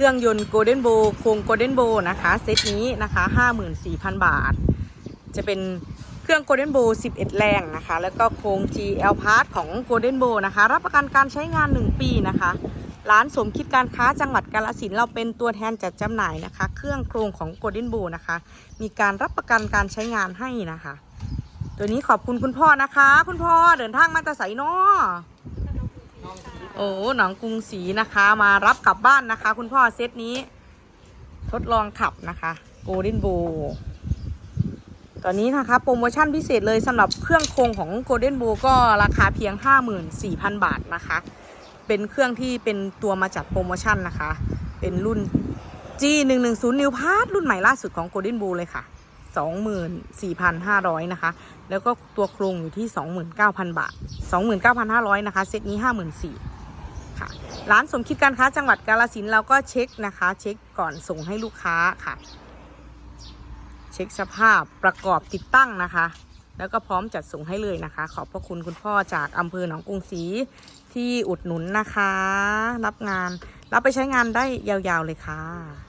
เครื่องยนต์ Golden Bow โครง Golden Bow นะคะเซตนี้นะคะ54,000 บาท จะเป็นเครื่อง Golden Bow 11 แรงนะคะ แล้วก็โครง GL Part ของ Golden Bow นะคะ รับประกันการใช้งาน 1 ปีนะคะร้านสมคิดการค้าจังหวัดกาฬสินเราเป็นตัวแทนจัดจำหน่ายนะคะ เครื่องโครงของ Golden Bow นะคะ มีการรับประกันการใช้งานให้นะคะ ตัวนี้ขอบคุณคุณพ่อนะคะ คุณพ่อเดินทางมาตะไสเนาะ โอ้หนองกรุงศรีนะคะ มารับกลับบ้านนะคะ คุณพ่อเซตนี้ ทดลองขับนะคะโกลเด้นโบตอนนี้นะคะ โปรโมชั่นพิเศษเลยสำหรับเครื่องโครงของ Golden Bow ก็ราคาเพียง 54,000 บาทนะคะ เป็นเครื่องที่เป็นตัวมาจัดโปรโมชั่นนะคะ เป็นรุ่น G 1 1 0 New Part รุ่นใหม่ล่าสุดของ Golden Bow เลยค่ะ 24,500 นะคะ แล้วก็ตัวโครงอยู่ที่ 29,000 บาท 29,500 นะคะ เซตนี้ 54,000 ค่ะ ร้านสมคิดการค้าจังหวัดกาลสินเราก็เช็คนะคะ เช็คก่อนส่งให้ลูกค้าค่ะ เช็คสภาพประกอบติดตั้งนะคะ แล้วก็พร้อมจัดส่งให้เลยนะคะ ขอบพระคุณคุณพ่อจากอำเภอหนองกรุงศรีที่อุดหนุนนะคะ รับงานรับไปใช้งานได้ยาวๆเลยค่ะ